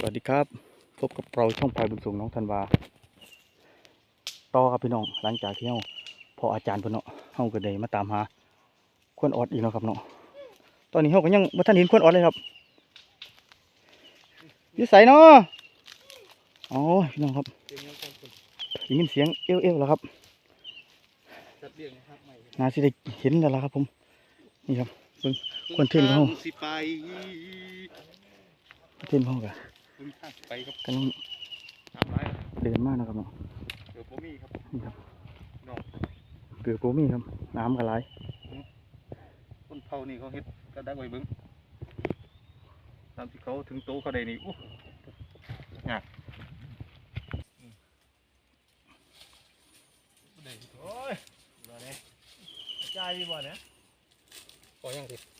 สวัสดีครับ พบกับเราช่องพายบุญสูงน้องธันวา ต่อครับพี่น้อง หลังจากที่เฮาพออาจารย์เพิ่นเนาะเฮาก็ได้มาตามหาควนออดอีกแล้วครับเนาะ ตอนนี้เฮาก็ยังบ่ทันเห็นควนออดเลยครับอยู่ไสเนาะอ๋อพี่น้องครับได้ยินเสียงเอ้วๆแล้วครับจัดเรียงนะครับใหม่น่าสิได้เห็นแล้วล่ะครับผม นี่ครับเบิ่งคนเทื่อนเขาสิไปเต้นพ่อก็ คุณข้างไปครับกำลังตามไม้เดินมานะครับเนาะเดี๋ยวผมมีครับนี่ครับน้องเกือบบ่มีครับ น้ำก็หลายคนเผานี่เขาเฮ็ดก็ได้ไว้เบิ้งตามที่เขาถึงโตเขาได้นี่อู้ยากอืมได้โอ้ยบ่เนี่ยใจายบ่เนี่ยพอยังสิ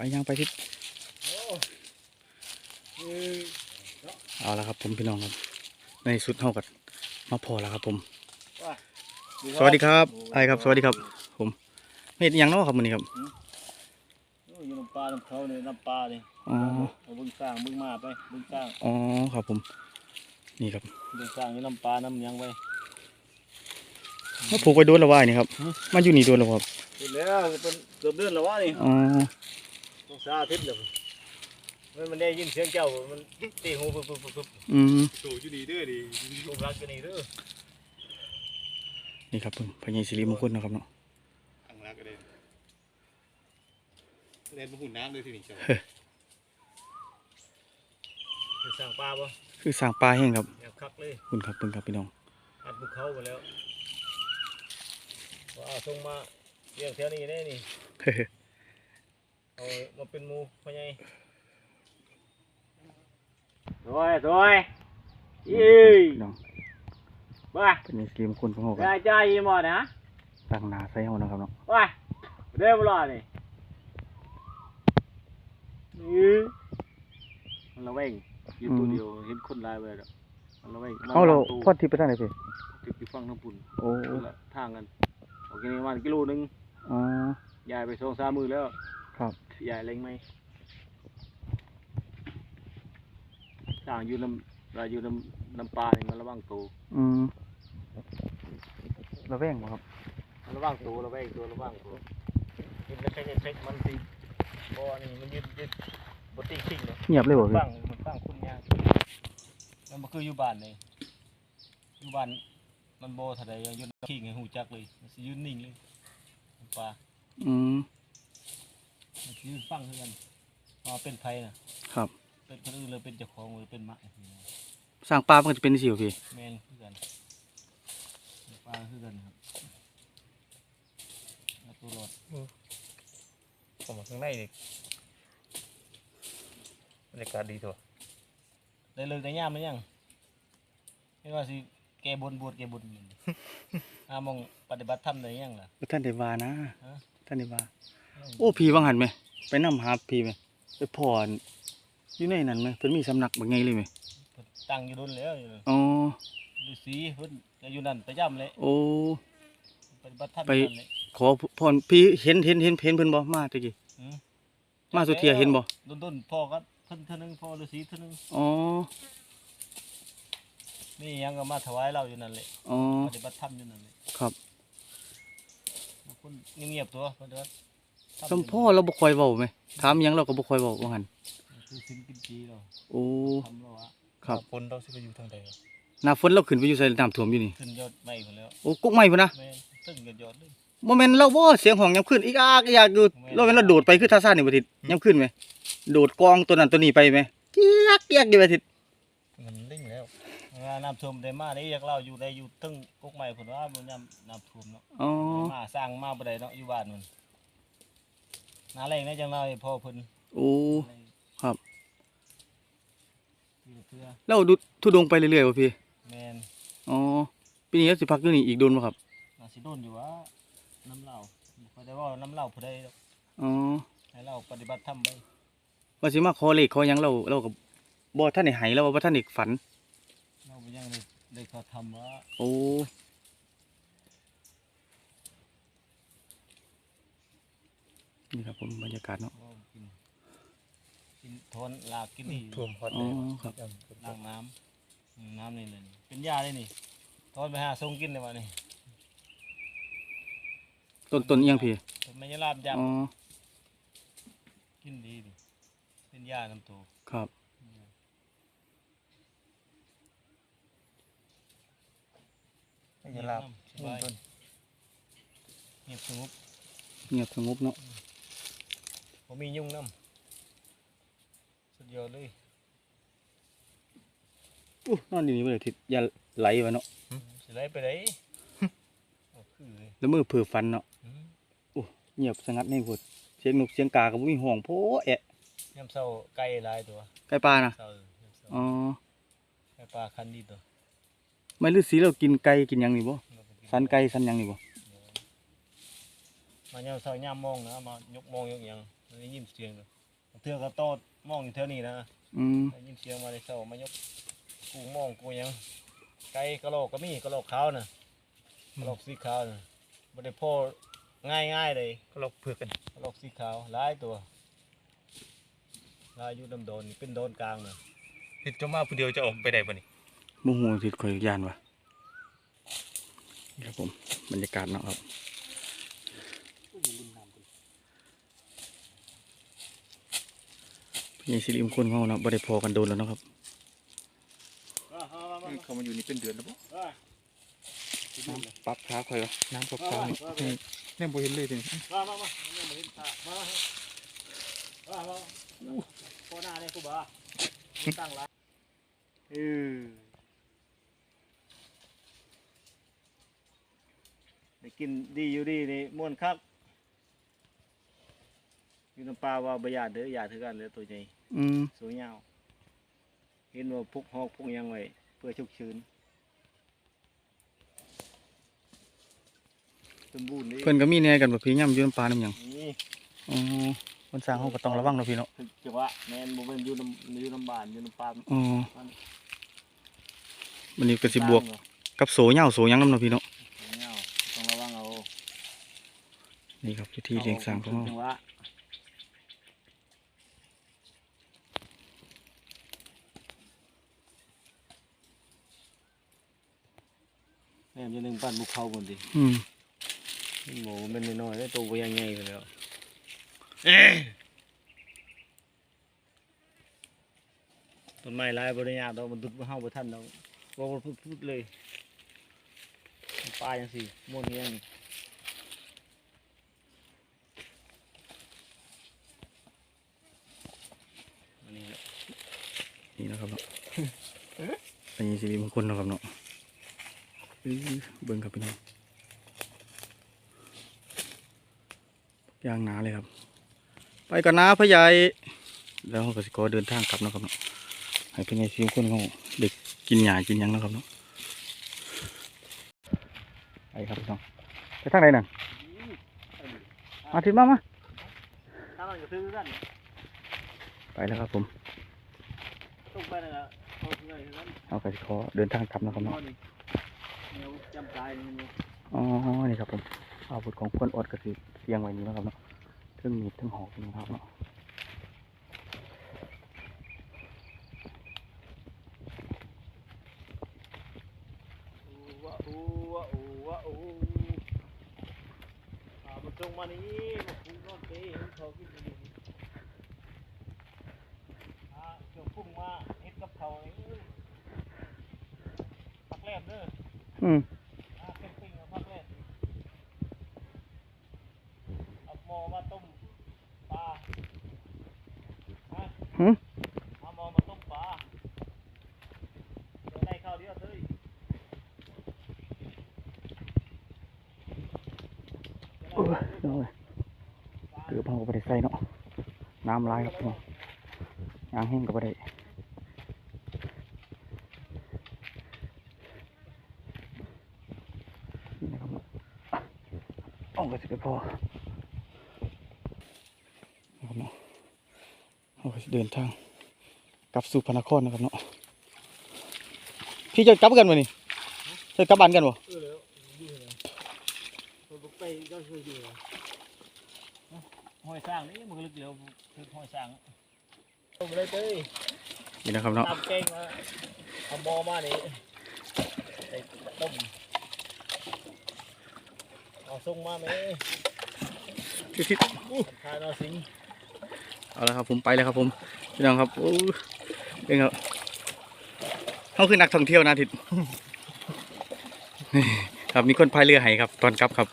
ไปยังไปทิศโอ้เอ้ยเอาละครับผมพี่น้องครับ ในสุดเท่ากับมาพอแล้วครับผม สวัสดีครับไอ้ครับ สวัสดีครับ ผมเฮ็ดอิหยังเนาะครับมื้อนี้ครับโอ้ยอยู่น้ำปลาน้ำเขาเนี่ยน้ำปลาเนี่ยอ๋อเอาบึงสร้างบึงมาไปบึงสร้างอ๋อครับผม นี่ครับบึงสร้างอยู่น้ำปลาน้ำหยังไปมาผูกไว้โดนและวายนี่ครับหือมาอยู่นี่โดนแล้วครับเสร็จแล้วเป็นเกือบเดือนแล้ววะนี่อ๋อต้อง สาธิตเลยมันมันได้ยินเสียงเจ้า มันตีหูปุ๊บปุ๊บปุ๊บปุ๊บอืมโตอยู่ดีเด้อดีลูกรักกันนี่เด้อนี่ครับผมพญาศิริมงคลนะครับเนาะข้างล่างก็ได้เล่นมาหุ่นน้ำเลยทีนี้เจ้าจะสร้างปลาบ่คือสร้างปลาแห้งครับอยากคักเลยขอบคุณครับเพิ่นครับพี่น้องอัดภูเขาไปแล้วว่าส่งมาเลี้ยงแถวนี้ได้นี่ เอามาเป็นหมูพ่อใหญ่สวยสวยยี่พี่น้องบ้าพญาศิริมงคลของเฮาคได้รับใจยี่หมดนะตั้งหน้าใส่เฮานะครับเนาะว้าเรียบร้อยนี่นี่มันระเวงอยู่ตัวเดียวเห็นคนลายไปแล้วมันระเวงเอาเราตู้พอดที่ไปทางไหนพี่ติดอยู่ฝั่งน้ำปุ่นโอ้คนละทางกันโอเคนี่วันกิโลหนึงอ๋อยายไปสองสามมือแล้ว ครับยายเล็งไหมสร้างอยู่น้ำเราอยู่น้ำน้ำปลาเนี่ยมันระวังตัวอืมระแวงบ่ครับมันระวังตัวระแวงตัวระวังตัวยินแล้วใช้เช็คมันตีบ่อนี่มันยืดยืดบตีขิงเลยเงียบเลยบ่พี่ฟังมันฟังคุณยากมันบ่คืออยู่บ้านเลยอยู่บ้านมันโบเท่าใดยังอยืนขิงให้หูจักเลยมันสิยืนนิ่งเลยน้ำปลาอืมมันสิ ยืนฟังคือกันว่าเป็นไผน่ะครับ เป็นคนอื่นเลยเป็นเจ้าของหรือเป็นหมาสร้างปลามันก็จะเป็นสิบ่พี่แมนคือกันปลาคือกันครับเอาตัวรอดผมมาข้างในนี่บรรยากาศดีตัวได้เลิกได้ย่ามหรือยังเห็นว่าสิแกบนบวชแกบนอยู่ อามองปฏิบัติธรรมได้ยังล่ะบ่ท่านได้ว่านะฮะท่านได้ว่าโอ้พี่ว่างหันไหม ไปนำหาพี่ไหมไปพรอยู่ในนั้นไหมเพิ่นมีสำนักบักไงเลยไหมเพิ่นตั้งอยู่โดนแล้วอยู่อ๋อฤาษีเพิ่นก็อยู่นั่นประจำเลยโอ้ปฏิบัติธรรมไปอยู่นั่นเลยขอพรพี่เห็นเห็นเห็นเห็นเพิ่นบ่มาตะกี้อืมมาสุเทียเห็นบ่โดนๆพ่อก็เพิ่นเท่านึงพ่อฤาษีเท่านึงอ๋อนี่ยังก็มาถวายเราอยู่นั่นเลยอ๋อปฏิบัติธรรมอยู่นั่นเลยครับคนเงียบๆตัวปฏิบัติธรร สมพ่อเราบ่ค่อยเว้าไหมถามหยังเราก็บ่ค่อยเว้าว่าหั่นคือสินกินจีเราโอ้ทำเราอะครับคนเราสิไปอยู่ทางใดวะหน้าฝนเราขึ้นไปอยู่ใส่น้ำท่วมอยู่นี่ขึ้นยอดไม่คนแล้วโอ้กุ๊กไม้พุ่นนะแม่ตึ้งยอดยอดเลย บ่แม่นเราบ่เสียงห้องยามขึ้นอีกอากอีกอากอยู่เราแม่นเราโดดไปคือท่าซ่านนี่บ่ทิศยามขึ้นไหมโดดกองตัวนั้นตัวนี้ไปไหมเกียกเกียกอยู่บ่ทิศมันลิ่งแล้วเวลาน้ำท่วมได้มาได้อยากเล่าอยู่ได้อยู่ตึ้งกกใหม่ผลว่ามันน้ำน้ำท่วมเนาะอ๋อได้มาสร้างมาบ่ได้เนาะอยู่บ้านมัน นาแรงได้จังเลยพ่อเพิ่นโอ้ครับเพื่อเราดูทุดงไปเรื่อยๆว่ะพี่ แมนอ๋อปีนี้เราสิพักอยู่นี่อีกโดนบ่ครับน่าสิโดนอยู่ว่าน้ำเหล้าบ่ค่อยได้ว่าน้ำเหล้าผู้ใดดอกอ๋อให้เราปฏิบัติธรรมไปว่าสิมาขอเลขขอหยังเราเราก็บ่ท่านได้ให้เราบ่ท่านได้ฝัน เราบ่ยังได้ได้เขาทำว่า โอ้ นี่ครับผมบรรยากาศเนาะว่ากินกินทนลากกินนี่ท่วมฮอดอ๋เลอยครับล้างน้ำอืมน้ำนี่เลยนี่เป็นยาเลยนี่ทนไปหาทรงกินเลยวะนี่ต้นต้นเอียงพี่ต้นไม้ยาลาบยับอ๋อกินดีดิเป็นยาน้ำตัวครับให้ยาลาบสบายเงียบสงบเงียบสงบเนาะ ผมมียุ่งน้ำสุดยอดเลยอู้นอนอยู่นี่บ่ได้ทิศอย่าไหลไปเนาะสิไล่ไปไหนเอาคือเลยแล้วมือเผือฟันเนาะอืมเงียบสงัดในพุดเสียงนกเสียงกาก็บ่มีห่วงโพแอะยามเช้าไก่หลายตัวไก่ปลานะเช้ายามเช้าอ๋อไก่ปลาคันดีตัวไม่ฤาษีเรากินไก่กินหยังนี่บ่สันไก่สันหยังนี่บ่ มายามเช้ายามมองนะมายกมองยกหยังได้ยินเสียงเลยเทือก็โตดมองอยู่เท่านี้นะอืมได้ยินเสียงมาในเช้ามายกกูมองกูหยังไก่กระโหลกก็มีกระโหลกขาวน่ะกระโหลกสีขาวน่ะบ่ได้พ่อง่ายง่ายๆเลยก็เราเผือกกันกระโหลกสีขาวหลายตัวหลายอยู่ดำโดนเป็นโดนกลางน่ะเฮ็ดเจ้ามาผู้เดียวจะออกไปได้บ่นี่บ่ฮู้สิข่อยย่านว่ะนี่ครับผมบรรยากาศเนาะครับ นี่สิริมคนของเราเนาะบ่ได้พอกันโดนแล้วเนาะครับเขามาอยู่นี่เป็นเดือนแล้วบ่น้ำปรับขาข่อยวะน้ำปรับขานี่นี่แน่บ่เห็นเลยทีนี้มามามาเนี่ยมาเห็นตามามามามาพอหน้าเนี่ยกูบ้าตั้งร้านเออได้กินดีอยู่ดีนี่ม่วนคัก อยู่น้ำปลาว่าประหยัดเด้ออย่าถือกันเลยตัวใหญ่อืมสวยงามเห็นว่าพุกหอกพุกหยังไว้เพื่อฉุกเฉินสมบูรณ์ดีเพิ่นก็มีแหน่กันบ่พี่ย่ำอยู่น้ำปลาน้ำหยังนี่อ๋อคนสร้างเฮาก็ต้องระวังเนาะพี่เนาะจังหวะแมนบ่เป็นอยู่น้ำอยู่น้ำบานอยู่น้ำปลาอ๋อวันนี้ก็สิบวกกับโสเหย้าโสหยังนำเนาะพี่เนาะเงาต้องระวังเอานี่ครับวิธีเลี้ยงสร้างของเรา จังหวะ ม่มจะนึงปั้นบุกเขาบนดิอืมหมูมันเป็นน้อยๆแล้วตัวก็ยังใหญ่ไปแล้วต้นไม้หลายบริญาตอกมันดุดมาเฮาบ่ทันดอกบ่บ่พูดๆเลยปลาจังซี่ม่วนเงี้ยนี่อันนี้แหละ นี่นะครับเนาะ อันนี้สิริมงคลเนาะครับเนาะ อื้อเบิ่งครับพี่น้องยางหนาเลยครับ ไปก่อนนะพ่อใหญ่แล้วกสิขอเดินทางกลับนะครับเนาะให้พี่ใหญ่สิริมงคลเขาเด็กกินหญ้ากินยังนะครับเนาะไปครับพี่น้องไปทางไหนน่ะมาทิศมามาถ้านก็ซื้อกันไปแล้วครับผมต้องไปนั่นแหละเอาเงินนั้นเอากระสิขอเดินทางกลับนะครับเนาะ จำตายอ๋อ นี่ครับผมอาวุธของคนอดกระสิเตียงไว้นี้นะครับเนาะเครื่องมีดเครื่องหอกนี่นะครับเนาะอูวะอูวะอูวะอูอ่ามันจงมานี่มาพุ่งนอนเตะเห็นเขากินดีอ่าเกี่ยวพุ่งมาเฮ็ดกับเขานี่อื้อพักแรมเด้ออืม อ่าเป็นปิ้งเอาพักแรมเอาหมอมาต้มปลาฮะ หึ เอาหมอมาต้มปลาเดี๋ยวได้ข้าวเดียวเฮ้ย โอ้ยเอาเลยเกือบเอาไปได้ใส่เนาะน้ำลายครับพี่น้องยางแห้งก็ไปได้นี่นะครับเนาะเอากระสิไปพอนะครับเนาะเอากระเดินทางกลับสู่พระนครนะครับเนาะพี่จะกลับกันวะนี่จะกลับบ้านกันวะ เออแล้วอยู่เลยเรา ไปเจ้าช่วยอยู่ห้อยสร้างนี่มันลึกเดียวคือห้อยสร้างต้มเลยเต้ยนี่นะครับเนาะตำแกงมาเอาหม้อมานี่ใส่ต้มเอาส่งมาไหมทานเอาสิงเอาละครับผมไปแล้วครับผมพี่น้องครับโอ้เป็นครับเขาคือนักท่องเที่ยวนะทิศครับมีคนพายเรือให้ครับ ตอนกลับครับ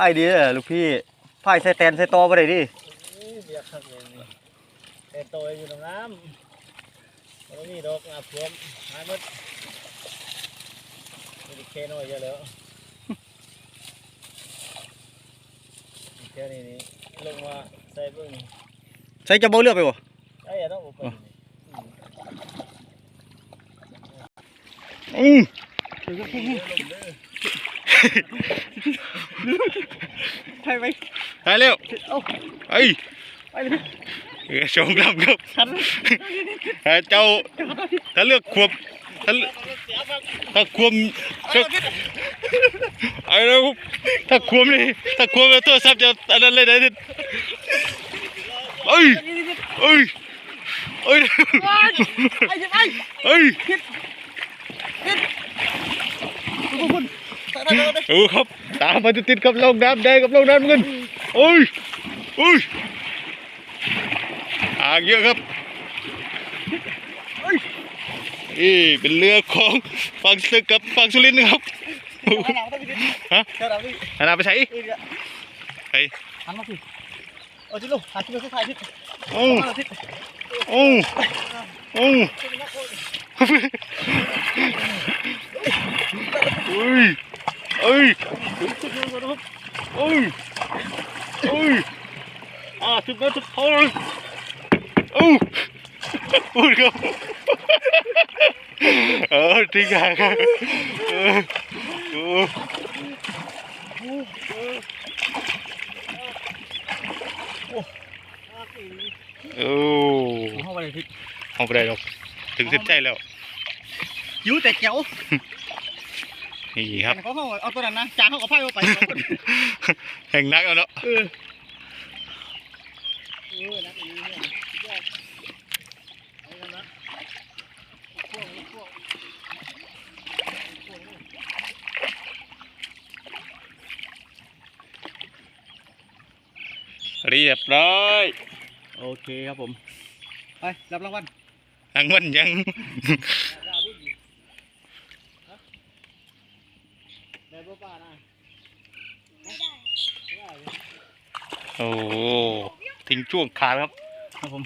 พายดีเลยลูกพี่พายใส่แตนใส่ตอไปได้ดินี่เบียกครับเลยนี่แต่โตอยู่ตรงน้ำมันมีดอกอาบรวมหายหมดมีแค่น้อยเยอะแล้วแค่นี้นี่ลงมาใส่เบิ่งใส่จะเบาเรือไปบ่ไอ้ยต้องอุปกรณ์อืมใช่ไหมไปเร็วเอ้าไอ้ไปเลยเออชมครับครับเอ่อเจ้าถ้าเลือกควบถ้าเลือกถ้าควมก็ไอ้แล้วถ้าควมนี่ถ้าควมแล้วตัวซับจะอัน นั้นเลยนะทิศเอ้ยเอ้ยเอ้ยไอ้ยังไงเอ้ยทุกคนตาตาตา โอ้ครับ ตามมาติดๆกับลงน้ำแดงกับลงน้ำเงินโอ้ยโอ้ยอ่างเยอะครับนี่เป็นเรือของฝั่งศึกกับฝั่งสุรินทร์นะครับเราต้องไปดิฮะเจ้าเราดิอันนั้นไปใช้เอ้ยไปหันมาสิเอาจิลูกหาที่มาใส่ถ่ายทิศโอ้มาทิศโอ้โอ้เอ้ย เอ้ยเอ้ยเอ้ยอ่าสิบเมตรสุดท้ายโอ้โอ้ยครับเออจริงอะครับเออโอ้โอ้เข้าไปเลยทิศเอาไปได้หรอกถึงสิบใจแล้วยิ้วแต่เจ้า นี่ครับเขาเข้าเอาตัวนั้นนะจางเขาเอาไพ่เอาไปแห่งนักแล้วเนาะเออเออนักนี้เนี่ยยอดเอากันนะพวกพวกเรียบร้อย โอเคครับผม ไป รับรางวัลรางวัลยัง ได้บ่ป้านะ โอ้โหทิ้งช่วงขาดครับครับผม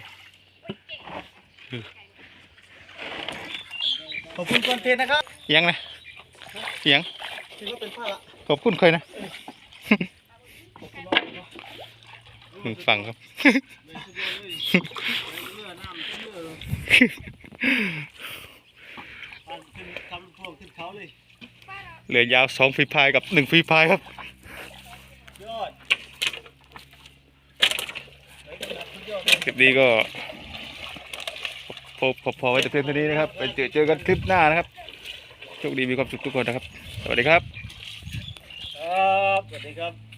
ขอบคุณคอนเทนต์นะครับยังนะยังถือว่าเป็นผ้าละขอบคุณเคยนะขอบคุณมากเนาะมึงฟังครับเลยสุดยอดเลยเลือน้ำเลือเลยอันขึ้นทำพวกขึ้นเขาเลยเหลือยาวสองฝีพายกับหนึ่งฝีพายครับ ยอดไหนกันนะสุดยอดเลย คลิ ปนี้ก็พอพอพอไว้แต่เพียงเท่านี้นะครับไปเจอเจอกันคลิปหน้านะครับโชคดีมีความสุขทุกคนนะครับ สวัสดีครับ ครับ สวัสดีครับ